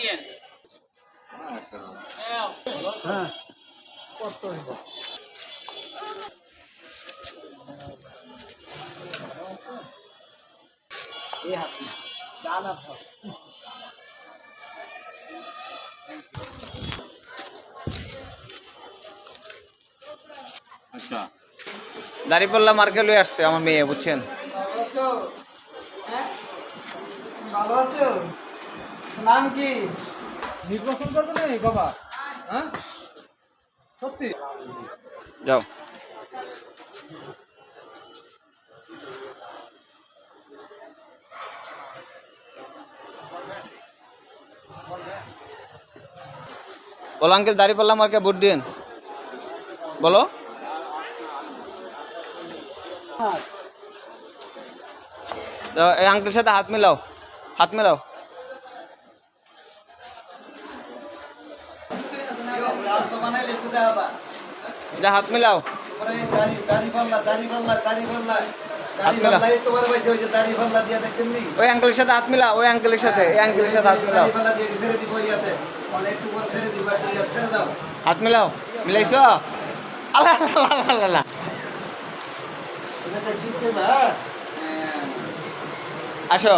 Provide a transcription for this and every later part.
দিয়েন। হ্যাঁ কত হইব এই হাত ডান হাত আচ্ছা দাঁড়িপাল্লা মার্কে লয়ে আসছে আমার মেয়ে বুঝছেন? ভালো আছো? নাম কি? নির্বাচন করবে না বাবা? হ্যাঁ? সত্যি? যাও। বলো আঙ্কেল দাঁড়িপাল্লা মার্কে ভোট দিন বলো। এই আঙ্কেল সাথে হাত মিলাও। হাত মিলাও। যা হাত মিলাও। ওই আঙ্কেলের সাথে হাত মিলাও, ওই আঙ্কেলের সাথে আঙ্কেলের সাথে হাত মিলাও। হাত মিলাও। মিলাইছ? আসো।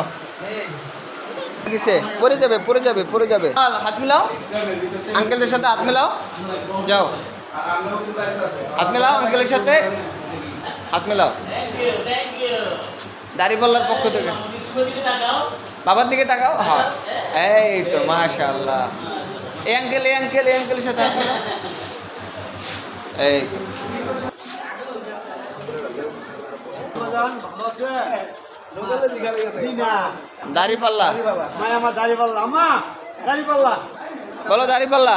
দিছে পড়ে যাবে পড়ে যাবে পড়ে যাবে। হাত মিলাও। আঙ্কেলদের সাথে হাত মিলাও। যাও। হাত মিলাও আঙ্কেলের সাথে। হাত মিলাও। দাড়িপাল্লার পক্ষ থেকে। বাবার দিকে তাকাও। হ্যাঁ। এই তো, মাশাআল্লাহ। এই আঙ্কেল এই আঙ্কেল, এই আঙ্কেলের সাথে হাত মিলাও। এই তো। দাড়িপাল্লা আমার দাড়ি পাল্লা। আমা দাড়ি পাল্লা। বলো দাড়িপাল্লা